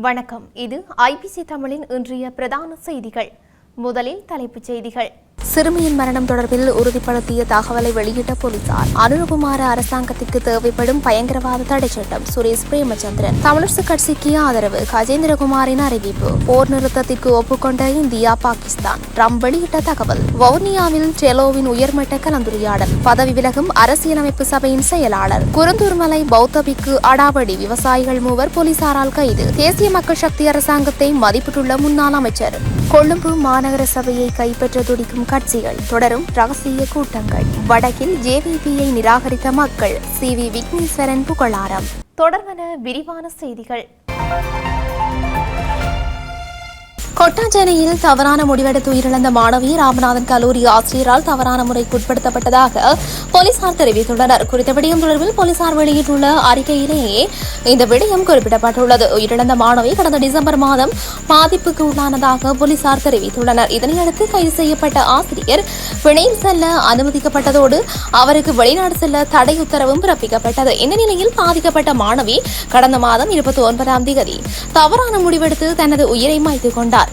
வணக்கம். இது ஐபிசி தமிழின் இன்றைய பிரதான செய்திகள். முதலில் தலைப்புச் செய்திகள். சிறுமியின் மரணம் தொடர்பில் உறுதிப்படுத்திய தகவலை வெளியிட்ட போலீசார் அனுரகுமார அரசாங்கத்திற்கு தேவைப்படும் பயங்கரவாத தடை சட்டம் சுரேஷ் பிரேமச்சந்திரன். தமிழரசு கட்சிக்கு ஆதரவு கஜேந்திரகுமாரின் அறிவிப்பு. போர் நிறுத்தத்திற்கு ஒப்புக்கொண்ட இந்தியா பாகிஸ்தான். ட்ரம்ப் வெளியிட்ட தகவல் வவுனியாவில் டெலோவின் உயர்மட்ட கலந்துரையாடல். பதவி விலகும் அரசியலமைப்பு சபையின் செயலாளர். குருந்தூர்மலை பௌத்தபிக்கு அடாவடி விவசாயிகள் மூவர் போலீசாரால் கைது. தேசிய மக்கள் சக்தி அரசாங்கத்தை மதிப்பிட்டுள்ள முன்னாள் அமைச்சர். கொழும்பு மாநகர சபையை கைப்பற்ற துடிக்கும் கட்சிகள் தொடரும் ரகசிய கூட்டங்கள். வடக்கில் ஜேவிபியை நிராகரித்த மக்கள் சி வி விக்னேஸ்வரன் புகழாரம். தொடர்வன விரிவான செய்திகள். கொட்டாஞ்சேனையில் தவறான முடிவெடுத்து உயிரிழந்த மாணவி ராமநாதன் கல்லூரி ஆசிரியரால் தவறான முறைக்கு உட்படுத்தப்பட்டதாக போலீசார் தெரிவித்துள்ளனர். குறித்த விடயம் தொடர்பில் போலீசார் வெளியிட்டுள்ள அறிக்கையிலேயே இந்த விடயம் குறிப்பிடப்பட்டுள்ளது. உயிரிழந்த மாணவி கடந்த டிசம்பர் மாதம் பாதிப்புக்கு உள்ளானதாக போலீசார் தெரிவித்துள்ளனர். இதனையடுத்து கைது செய்யப்பட்ட ஆசிரியர் பிணை செல்ல அனுமதிக்கப்பட்டதோடு அவருக்கு வெளிநாடு செல்ல தடை உத்தரவும் பிறப்பிக்கப்பட்டது. இந்த நிலையில் பாதிக்கப்பட்ட மாணவி கடந்த மாதம் இருபத்தி ஒன்பதாம் தேதி தவறான முடிவெடுத்து தனது உயிரை மாய்த்துக் கொண்டார்.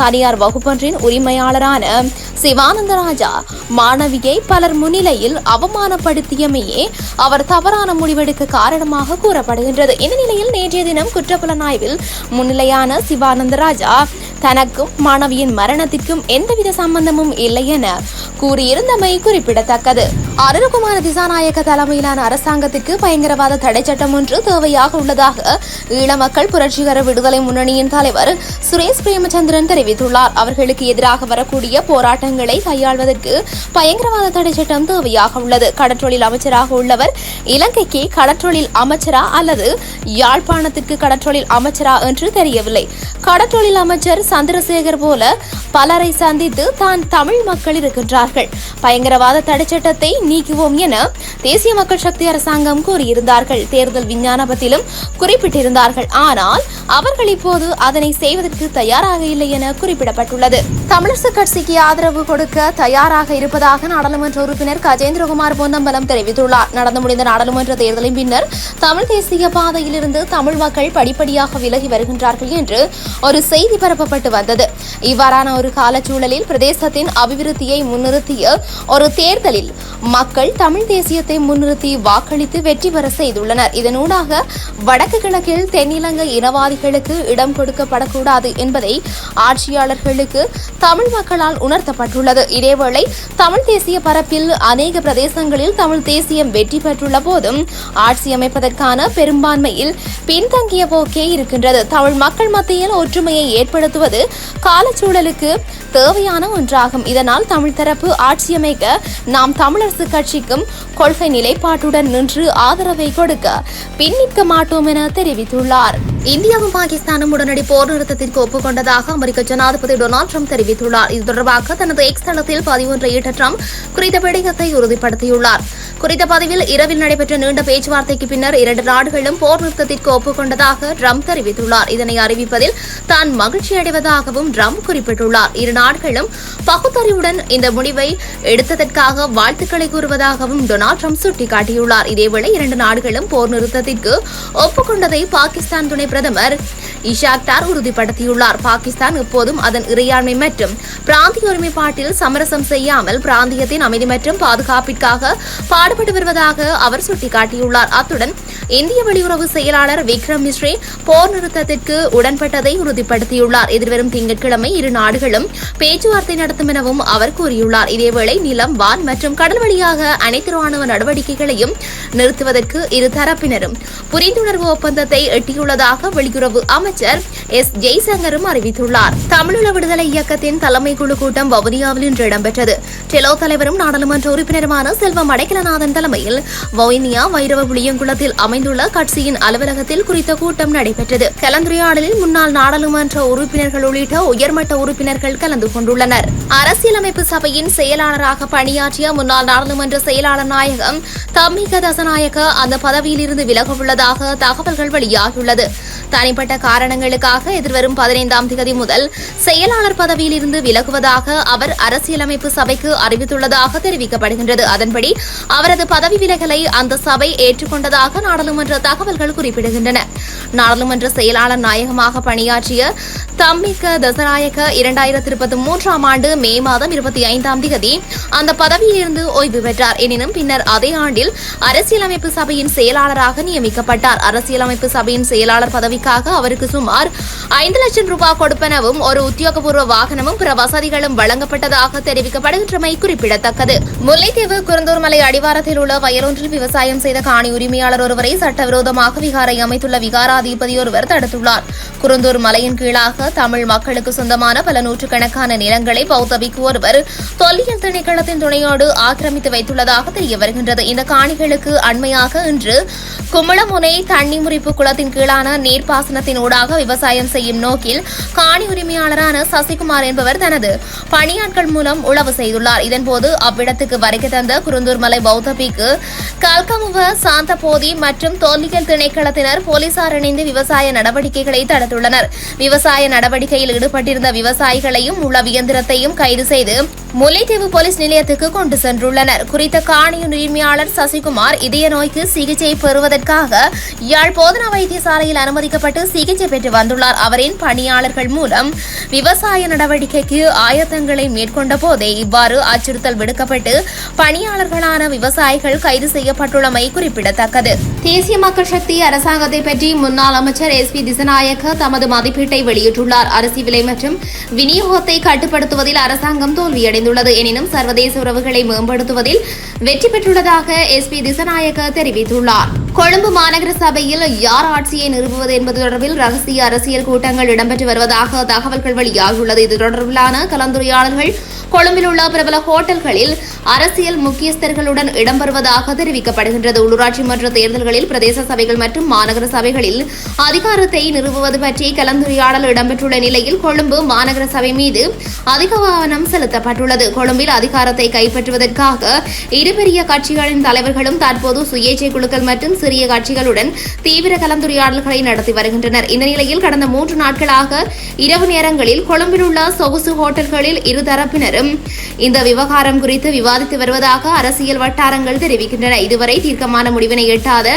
தனியார் வகுப்பொன்றின் உரிமையாளரான சிவானந்த ராஜா மாணவியை பலர் முன்னிலையில் அவமானப்படுத்தியமையே அவர் தவறான முடிவெடுக்க காரணமாக கூறப்படுகின்றது. இந்த நிலையில் நேற்றைய தினம் குற்றப்புலனாய்வில் முன்னிலையான சிவானந்த ராஜா தனக்கும் மாணவியின் மரணத்திற்கும் எந்தவித சம்பந்தமும் இல்லை என கூறியிருந்தமை குறிப்பிடத்தக்கது. அருண்குமார திசாநாயக்க தலைமையிலான அரசாங்கத்திற்கு பயங்கரவாத தடை சட்டம் ஒன்று தேவையாக உள்ளதாக ஈழ மக்கள் புரட்சிகர விடுதலை முன்னணியின் தலைவர் சுரேஷ் பிரேமச்சந்திரன் தெரிவித்துள்ளார். அவர்களுக்கு எதிராக வரக்கூடிய போராட்டங்களை கையாள்வதற்கு பயங்கரவாத தடை சட்டம் தேவையாக உள்ளது. கடற்றொழில் அமைச்சராக உள்ளவர் இலங்கைக்கு கடற்றொழில் அமைச்சரா அல்லது யாழ்ப்பாணத்திற்கு கடற்றொழில் அமைச்சரா என்று தெரியவில்லை. கடற்றொழில் அமைச்சர் சந்திரசேகர் போல பலரை சந்தித்து தான் தமிழ் மக்கள் இருக்கின்றார்கள். பயங்கரவாத தடை சட்டத்தை நீக்குவோம் என தேசிய மக்கள் சக்தி அரசாங்கம் கூறியிருந்தார்கள். தேர்தல் விஞ்ஞானபத்திலும் குறிப்பிட்டிருந்தார்கள். ஆனால் அவர்கள் இப்போது அதனை செய்வதற்கு தயாராக இல்லை என குறிப்பிடப்பட்டுள்ளது. தமிழரசு கட்சிக்கு ஆதரவு கொடுக்க தயாராக இருப்பதாக நாடாளுமன்ற உறுப்பினர் கஜேந்திரகுமார் பொன்னம்பலம் தெரிவித்துள்ளார். நடந்து முடிந்த நாடாளுமன்ற தேர்தலின் பின்னர் தமிழ் தேசிய பாதையிலிருந்து தமிழ் மக்கள் படிப்படியாக விலகி வருகின்றார்கள் என்று ஒரு செய்தி பரப்பப்பட்டு வந்தது. இவ்வாறான ஒரு காலச்சூழலில் பிரதேசத்தின் அபிவிருத்தியை முன்னிறுத்திய ஒரு தேர்தலில் மக்கள் தமிழ் தேசியத்தை முன்னிறுத்தி வாக்களித்து வெற்றி பெற செய்துள்ளனர். இதனூடாக வடக்கு கிழக்கில் தென்னிலங்கை இனவாதிகளுக்கு இடம் கொடுக்கப்படக்கூடாது என்பதை ஆட்சி ஆட்சியாளர்களுக்கு தமிழ் மக்களால் உணர்த்தப்பட்டுள்ளது. இதேவேளை தமிழ் தேசிய பரப்பில் அநேக பிரதேசங்களில் தமிழ் தேசியம் வெற்றி பெற்றுள்ள போதும் ஆட்சி அமைப்பதற்கான பெரும்பான்மையில் பின்தங்கிய போக்கே இருக்கின்றது. தமிழ் மக்கள் மத்தியில் ஒற்றுமையை ஏற்படுத்துவது காலச்சூழலுக்கு தேவையான ஒன்றாகும். இதனால் தமிழ் தரப்பு ஆட்சியமைக்க நாம் தமிழரசு கட்சிக்கும் கொள்கை நிலைப்பாட்டுடன் நின்று ஆதரவை கொடுக்க பின்னிக்க மாட்டோம் என தெரிவித்துள்ளார். இந்தியாவும் பாகிஸ்தானும் உடனடி போர் நிறுத்தத்திற்கு ஒப்புக்கொண்டதாக அமெரிக்க ஜனாதிபதி டொனால்டு ட்ரம்ப் தெரிவித்துள்ளார். இது தொடர்பாக தனது எக்ஸ் தளத்தில் பதிவொன்றை ஈட்ட ட்ரம்ப் குறித்த விடயத்தை உறுதிப்படுத்தியுள்ளார். குறித்த பதிவில் இரவில் நடைபெற்ற நீண்ட பேச்சுவார்த்தைக்கு பின்னர் இரண்டு நாடுகளும் போர் நிறுத்தத்திற்கு ஒப்புக்கொண்டதாக ட்ரம்ப் தெரிவித்துள்ளார். இதனை அறிவிப்பதில் தான் மகிழ்ச்சி அடைவதாகவும் ட்ரம்ப் குறிப்பிட்டுள்ளார். இரு நாடுகளும் பகுத்தறிவுடன் இந்த முடிவை எடுத்ததற்காக வாழ்த்துக்களை கூறுவதாகவும் டொனால்டு ட்ரம்ப் சுட்டிக்காட்டியுள்ளார். இதேவேளை இரண்டு நாடுகளும் போர் நிறுத்தத்திற்கு ஒப்புக்கொண்டதை பாகிஸ்தான் துணை பிரதமர். இஷாக்டார் உறுதிப்படுத்தியுள்ளார். பாகிஸ்தான் எப்போதும் அதன் இறையாண்மை மற்றும் பிராந்திய ஒருமைப்பாட்டில் சமரசம் செய்யாமல் பிராந்தியத்தின் அமைதி மற்றும் பாதுகாப்பிற்காக பாடுபட்டு வருவதாக அவர் சுட்டிக்காட்டியுள்ளார். அத்துடன் இந்திய வெளியுறவு செயலாளர் விக்ரம் மிஸ்ரே போர் நிறுத்தத்திற்கு உடன்பட்டதை உறுதிப்படுத்தியுள்ளார். எதிர்வரும் திங்கட்கிழமை இரு நாடுகளும் பேச்சுவார்த்தை நடத்தும் எனவும் அவர் கூறியுள்ளார். இதேவேளை நிலம் வான் மற்றும் கடல் வழியாக அனைத்து ராணுவ நடவடிக்கைகளையும் நிறுத்துவதற்கு இரு தரப்பினரும் புரிந்துணர்வு ஒப்பந்தத்தை எட்டியுள்ளதாக வெளியுறவு அமைச்சர் எஸ். ஜெய்சங்கரும் அறிவித்துள்ளார். தமிழீழ விடுதலை இயக்கத்தின் தலைமை குழு கூட்டம் வவுனியாவில் இன்று இடம்பெற்றது. டெலோ தலைவரும் நாடாளுமன்ற உறுப்பினருமான செல்வம் அடைக்கலநாதன் தலைமையில் வவுனியா வைரவ புளியங்குளத்தில் அமைந்துள்ள கட்சியின் அலுவலகத்தில் குறித்த கூட்டம் நடைபெற்றது. கலந்துரையாடலில் முன்னாள் நாடாளுமன்ற உறுப்பினர்கள் உள்ளிட்ட உயர்மட்ட உறுப்பினர்கள் கலந்து கொண்டுள்ளனர். அரசியலமைப்பு சபையின் செயலாளராக பணியாற்றிய முன்னாள் நாடாளுமன்ற செயலாளர் நாயகம் தம்மிக தசநாயக அந்த பதவியிலிருந்து விலக உள்ளதாக தகவல்கள் வெளியாகியுள்ளது. தனிப்பட்ட காரணங்களுக்காக எதிர்வரும் பதினைந்தாம் தேதி முதல் செயலாளர் பதவியில் இருந்து விலகுவதாக அவர் அரசியலமைப்பு சபைக்கு அறிவித்துள்ளதாக தெரிவிக்கப்படுகின்றது. அதன்படி அவரது பதவி விலகலை அந்த சபை ஏற்றுக்கொண்டதாக நாடாளுமன்ற தகவல்கள் குறிப்பிடுகின்றன. நாடாளுமன்ற செயலாளர் நாயகமாக பணியாற்றிய தம்மிக்க தசநாயக்க இரண்டாயிரத்தி இருபத்தி மூன்றாம் ஆண்டு மே மாதம் இருபத்தி ஐந்தாம் தேதி அந்த பதவியிலிருந்து ஓய்வு பெற்றார். எனினும் பின்னர் அதே ஆண்டில் அரசியலமைப்பு சபையின் செயலாளராக நியமிக்கப்பட்டார். அரசியலமைப்பு சபையின் செயலாளர் பதவிக்காக அவருக்கு சுமார் ஐந்து லட்சம் ரூபாய் கொடுப்பனவும் ஒரு உத்தியோகபூர்வ வாகனமும் பிற வசதிகளும் வழங்கப்பட்டதாக தெரிவிக்கப்படுகின்றமை குறிப்பிடத்தக்கது. முல்லைத்தீவு குருந்தூர் மலை அடிவாரத்தில் உள்ள வயலொன்றில் விவசாயம் செய்த காணி உரிமையாளர் ஒருவரை சட்டவிரோதமாக விகாரை அமைத்துள்ள விகாராதிபதி ஒருவர் தடுத்துள்ளார். குருந்தூர் மலையின் கீழாக தமிழ் மக்களுக்கு சொந்தமான பல நூற்றுக்கணக்கான நிலங்களை பௌத்த பிக்கு ஒருவர் தொல்லியல் திணைக்களத்தின் துணையோடு ஆக்கிரமித்து வைத்துள்ளதாக தெரிய வருகின்றது இந்த காணிகளுக்கு அண்மையாக இன்று கும்பளமுனை தண்ணி முறிப்பு குளத்தின் கீழான நீர்ப்பாசனத்தினூடாக விவசாயம் செய்யும் நோக்கில் காணி உரிமையாளரான சசிகுமார் என்பவர் தனது பணியாட்கள் மூலம் உழவு செய்துள்ளார். இதன்போது அவ்விடத்துக்கு வருகை தந்த குருந்தூர் மலை பௌத்த கல்கமுவ சாந்தபோதி மற்றும் தொல்லியல் திணைக்களத்தினர் போலீசார் இணைந்து விவசாய நடவடிக்கைகளை தடுத்துள்ளனர். விவசாய நடவடிக்கையில் ஈடுபட்டிருந்த விவசாயிகளையும் உளவு இயந்திரத்தையும் கைது செய்து முல்லைத்தீவு போலீஸ் நிலையத்துக்கு கொண்டு சென்றுள்ளனர். குறித்த காணி உரிமையாளர் சசிகுமார் இதய நோய்க்கு சிகிச்சை பெறுவதற்காக யாழ் போதனா வைத்தியசாலையில் அனுமதி அனுமதிக்கப்பட்டு சிகிச்சை பெற்று வந்துள்ளார். அவரின் பணியாளர்கள் மூலம் விவசாய நடவடிக்கைக்கு ஆயத்தங்களை மேற்கொண்ட போதே இவ்வாறு அச்சுறுத்தல் விடுக்கப்பட்டு பணியாளர்களான விவசாயிகள் கைது செய்யப்பட்டுள்ளமை குறிப்பிடத்தக்கது. தேசிய மக்கள் சக்தி அரசாங்கத்தை பற்றி முன்னாள் அமைச்சர் எஸ் பி திசநாயக்க தமது மதிப்பீட்டை வெளியிட்டுள்ளார். அரிசி விலை மற்றும் விநியோகத்தை கட்டுப்படுத்துவதில் அரசாங்கம் தோல்வியடைந்துள்ளது. எனினும் சர்வதேச உறவுகளை மேம்படுத்துவதில் வெற்றி பெற்றுள்ளதாக எஸ் பி திசநாயக்க தெரிவித்துள்ளார். கொழும்பு மாநகர சபையில் யார் ஆட்சியை நிறுவுவது என்பது தொடர்பில் ரகசிய அரசியல் கூட்டங்கள் இடம்பெற்று வருவதாக தகவல்கள் வெளியாகியுள்ளது. இது தொடர்பிலான கலந்துரையாடல்கள் கொழும்பில் உள்ள பிரபல ஹோட்டல்களில் அரசியல் முக்கியஸ்தர்களுடன் இடம்பெறுவதாக தெரிவிக்கப்படுகின்றது. உள்ளூராட்சி மன்ற தேர்தல்களில் பிரதேச சபைகள் மற்றும் மாநகர சபைகளில் அதிகாரத்தை நிறுவுவது பற்றி கலந்துரையாடல் இடம்பெற்றுள்ள நிலையில் கொழும்பு மாநகர சபை மீது அதிக கவனம் செலுத்தப்பட்டுள்ளது. கொழும்பில் அதிகாரத்தை கைப்பற்றுவதற்காக இரு பெரிய கட்சிகளின் தலைவர்களும் தற்போது சுயேட்சை குழுக்கள் மற்றும் சிறிய கட்சிகளுடன் தீவிர கலந்துரையாடல்களை நடத்தி வருகின்றனர். இந்த நிலையில் கடந்த மூன்று நாட்களாக இரவு நேரங்களில் கொழும்பில் உள்ள சொகுசு ஹோட்டல்களில் இருதரப்பினரும் இந்த விவகாரம் குறித்து விவாதித்து வருவதாக அரசியல் வட்டாரங்கள் தெரிவிக்கின்றன. இதுவரை தீர்க்கமான முடிவினை எட்டாத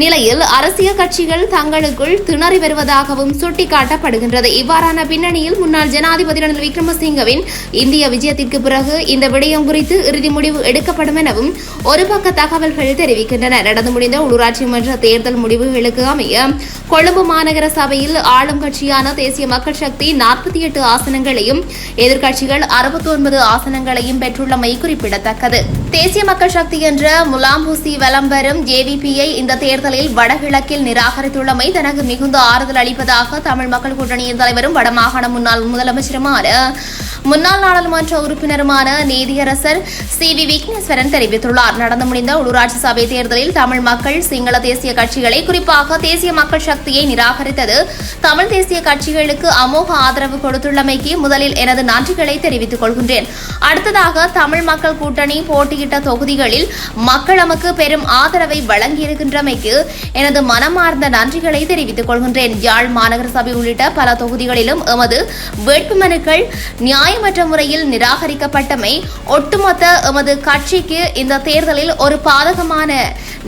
நிலையில் அரசியல் கட்சிகள் தங்களுக்குள் திணறி வருவதாகவும் சுட்டிக்காட்டப்படுகின்றது. இவ்வாறான பின்னணியில் முன்னாள் ஜனாதிபதி ரணில் விக்ரமசிங்கவின் இந்திய விஜயத்திற்கு பிறகு இந்த விடயம் குறித்து இறுதி முடிவு எடுக்கப்படும் எனவும் ஒரு பக்க தகவல்கள் தெரிவிக்கின்றன. நடந்து முடிந்த உள்ளூராட்சி மன்ற தேர்தல் முடிவுகளுக்கு அமைய கொழும்பு மாநகர சபையில் ஆளும் கட்சியான தேசிய மக்கள் சக்தி நாற்பத்தி எட்டு ஆசனங்களையும் எதிர்க்கட்சிகள் அறுபத்தி ஒன்பது ஆசனங்களையும் பெற்றுள்ளமை குறிப்பிடத்தக்கது. தேசிய மக்கள் சக்தி என்ற முலாம்பூசி வலம் வரும் ஜேவிபியை இந்த தேர்தல் தேர்தலில் வடகிழக்கில் நிராகரித்துள்ளமை தனக்கு மிகுந்த ஆறுதல் அளிப்பதாக தமிழ் மக்கள் கூட்டணியின் தலைவரும் வடமாகாண முன்னாள் முதலமைச்சருமான முன்னாள் நாடாளுமன்ற உறுப்பினருமான நீதியரசர் சி வி விக்னேஸ்வரன் தெரிவித்துள்ளார். நடந்து முடிந்த உள்ளூராட்சி சபை தேர்தலில் தமிழ் மக்கள் சிங்கள தேசிய கட்சிகளை குறிப்பாக தேசிய மக்கள் சக்தியை நிராகரித்தது தமிழ் தேசிய கட்சிகளுக்கு அமோக ஆதரவு கொடுத்துள்ளமைக்கு முதலில் எனது நன்றிகளை தெரிவித்துக் கொள்கின்றேன். அடுத்ததாக தமிழ் மக்கள் கூட்டணி போட்டியிட்ட தொகுதிகளில் மக்கள் நமக்கு பெரும் ஆதரவை வழங்கியிருக்கின்றமைக்கு எனது மனமார்ந்த நன்றிகளை தெரிவித்துக் கொள்கின்றேன். யாழ் மாநகர சபை உள்ளிட்ட பல தொகுதிகளிலும் எமது வேட்புமனுக்கள் நியாயமற்ற முறையில் நிராகரிக்கப்பட்டமை ஒட்டுமொத்த எமது கட்சிக்கு இந்த தேர்தலில் ஒரு பாதகமான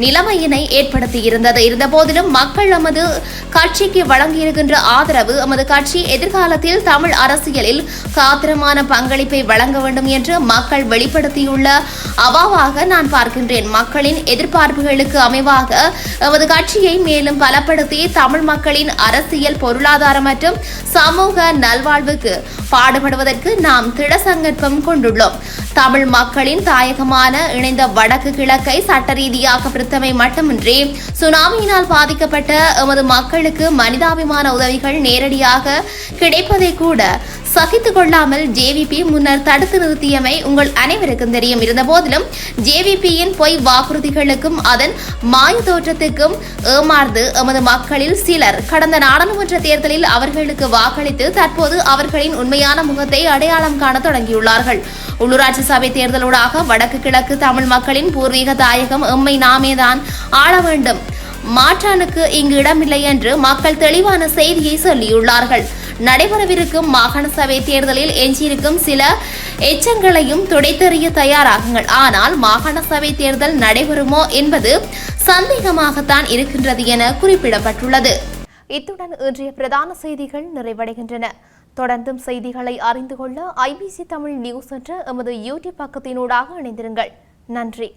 நிலைமையினை ஏற்படுத்தியிருந்தது. இருந்தபோதிலும் மக்கள் நமது கட்சிக்கு வழங்கியிருக்கின்ற ஆதரவு எமது கட்சி எதிர்காலத்தில் தமிழ் அரசியலில் காத்திரமான பங்களிப்பை வழங்க வேண்டும் என்று மக்கள் வெளிப்படுத்தியுள்ள அவாவாக நான் பார்க்கின்றேன். மக்களின் எதிர்பார்ப்புகளுக்கு அமைவாக எமது கட்சியை மேலும் பலப்படுத்தி தமிழ் மக்களின் அரசியல் பொருளாதார மற்றும் சமூக நல்வாழ்வுக்கு பாடுபடுவதற்கு நாம் திடசங்கற்பம் கொண்டுள்ளோம். தமிழ் மக்களின் தாயகமான இணைந்த வடக்கு கிழக்கை சட்ட ரீதியாக பிரித்தமை மட்டுமின்றி சுனாமியினால் பாதிக்கப்பட்ட எமது மக்களுக்கு மனிதாபிமான உதவிகள் நேரடியாக கிடைப்பதை கூட சகித்துக் கொள்ளாமல் ஜேவிபி முன்னர் தடுத்து நிறுத்தியமை உங்கள் அனைவருக்கும் தெரியும். இருந்தபோதிலும் ஜேவிபியின் பொய் வாக்குறுதிகளுக்கும் அதன் மாய தோற்றத்துக்கும் ஏமாந்து எமது மக்களில் சிலர் கடந்த நாடாளுமன்ற தேர்தலில் அவர்களுக்கு வாக்களித்து தற்போது அவர்களின் உண்மையான முகத்தை அடையாளம் காண தொடங்கியுள்ளார்கள். உள்ளூராட்சி சபை தேர்தலூடாக வடக்கு கிழக்கு தமிழ் மக்களின் பூர்வீக தாயகம் எம்மை நாமேதான் ஆள வேண்டும். மாற்றானுக்கு இங்கு இடமில்லை என்று மக்கள் தெளிவான செய்தியை சொல்லியுள்ளார்கள். நடைபெறவிருக்கும் மாகாண சபை தேர்தலில் எஞ்சியிருக்கும் சில எச்சங்களையும் துடைத்தெறிய தயாராகுங்கள். ஆனால் மாகாண சபை தேர்தல் நடைபெறுமோ என்பது சந்தேகமாகத்தான் இருக்கின்றது என குறிப்பிடப்பட்டுள்ளது. இத்துடன் இன்றைய பிரதான செய்திகள் நிறைவடைகின்றன. தொடர்ந்தும் செய்திகளை அறிந்து கொள்ள ஐபிசி தமிழ் நியூஸ் என்ற எமது யூடியூப் பக்கத்தினூடாக இணைந்திருங்கள். நன்றி.